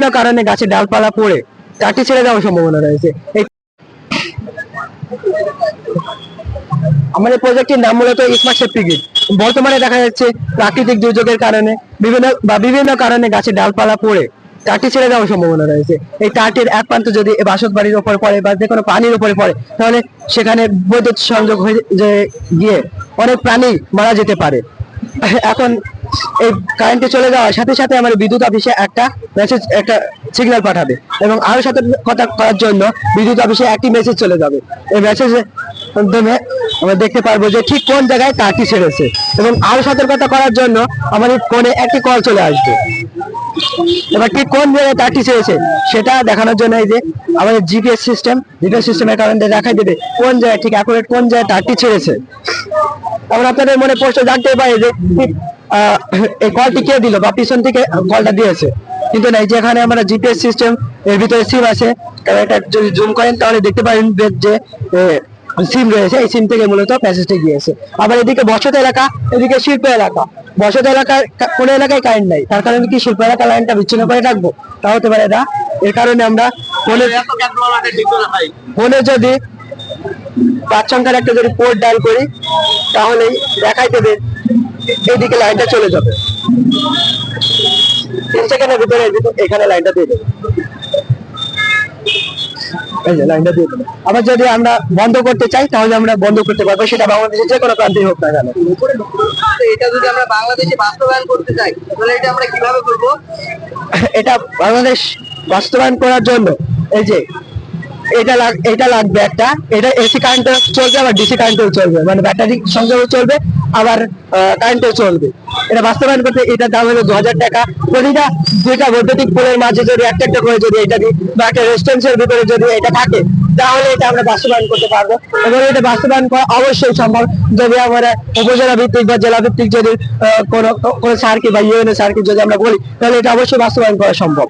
বিভিন্ন কারণে গাছে ডালপালা পড়ে কাটি ছেড়ে যাওয়ার সম্ভাবনা রয়েছে। আমাদের প্রজেক্টের নাম মূলত স্মার্ট সেফটি গ্রিড বর্তমানে দেখা যাচ্ছে প্রাকৃতিক দুর্যোগের কারণে বিভিন্ন, বা বিভিন্ন কারণে গাছে ডালপালা পড়ে কাটি ছেড়ে যাওয়ার সম্ভাবনা রয়েছে। এই কাঠের এক প্রান্ত যদি বাসত বাড়ির উপর পড়ে বা যে কোনো পানির উপরে পড়ে, তাহলে সেখানে বৈদ্যুত সংযোগ হয়ে গিয়ে অনেক প্রাণী মারা যেতে পারে। এখন এই কারেন্টে চলে যাওয়ার সাথে সাথে আমার বিদ্যুৎ অফিসে একটা মেসেজ একটা সিগন্যাল পাঠাবে এবং আরও সতর্কতা করার জন্য বিদ্যুৎ অফিসে একটি মেসেজ চলে যাবে। এই মেসেজের মাধ্যমে আমরা দেখতে পারব যে ঠিক কোন জায়গায় কাটি ছেড়েছে এবং আরও সতর্কতা করার জন্য আমাদের ফোনে একটি কল চলে আসবে। এবার ঠিক কোন জায়গায় তারটি ছেড়েছে সেটা দেখানোর জন্য এই যে আমাদের জিপিএস সিস্টেম জিপিএস সিস্টেমের কারণে দেখাই দেবে কোন জায়গায় ঠিক অ্যাকুরেট কোন জায়গায় তারটি ছেড়েছে। আমরা আপনাদের মনে প্রশ্ন জানতে পারি যে এই কলটি কে দিল? বা পিছন থেকে কলটা দিয়েছে। কিন্তু না এই যে এখানে আমরা জিপিএস সিস্টেম এর ভিতরে সিম আছে। এটা যদি জুম করেন তাহলে দেখতে পারেন যে সিম রয়েছে। এই সিম থেকে মূলত প্যাসেজটা গিয়েছে। আবার এদিকে বসত এলাকা এদিকে শিল্প এলাকা। বসত এলাকার কোনো এলাকায় কারেন্ট নাই। তার কারণে কি শিল্প এলাকা লাইনটা বিচ্ছিন্ন করে রাখব? তা হতে পারে না। এর কারণে আমরা ফোনে ফোনে যদি পাঁচ সংখ্যার একটা যদি পোর্ট ডায়াল করি তাহলেই দেখাই দেবে এইদিকে লাইনটা চলে যাবে। তিন সেকেন্ডের ভিতরে এখানে লাইনটা দিয়ে দেবে। এই যে লাইনটা দিয়ে দেবে। আবার যদি আমরা বন্ধ করতে চাই তাহলে আমরা বন্ধ করতে পারব। সেটা বাংলাদেশের যে কোনো প্রান্তে হোক না কেন। এটা যদি আমরা বাংলাদেশে বাস্তবায়ন করতে চাই তাহলে এটা আমরা কীভাবে করব? এটা বাংলাদেশ বাস্তবায়ন করার জন্য এই যে এটা এটা লাগবে একটা। এটা এসি কারেন্টে চলবে, আবার ডিসি কারেন্টেও চলবে। মানে ব্যাটারি সংযোগও চলবে, আবার কারেন্টেও চলবে। এটা বাস্তবায়ন করতে এটার দাম হলো দু হাজার টাকা। প্রতিটা দুইটা বৈদ্যুতিক পোলের মাঝে যদি একটা একটা করে যদি এটা দিই, বা একটা রেস্টুরেন্টের ভিতরে যদি এটা থাকে, তাহলে এটা আমরা বাস্তবায়ন করতে পারব। এবং এটা বাস্তবায়ন করা অবশ্যই সম্ভব। যদি আমরা উপজেলা ভিত্তিক বা জেলা ভিত্তিক যদি কোনো কোনো সার্কিট বা ইউএনএ সার্কিট যদি আমরা বলি, তাহলে এটা অবশ্যই বাস্তবায়ন করা সম্ভব।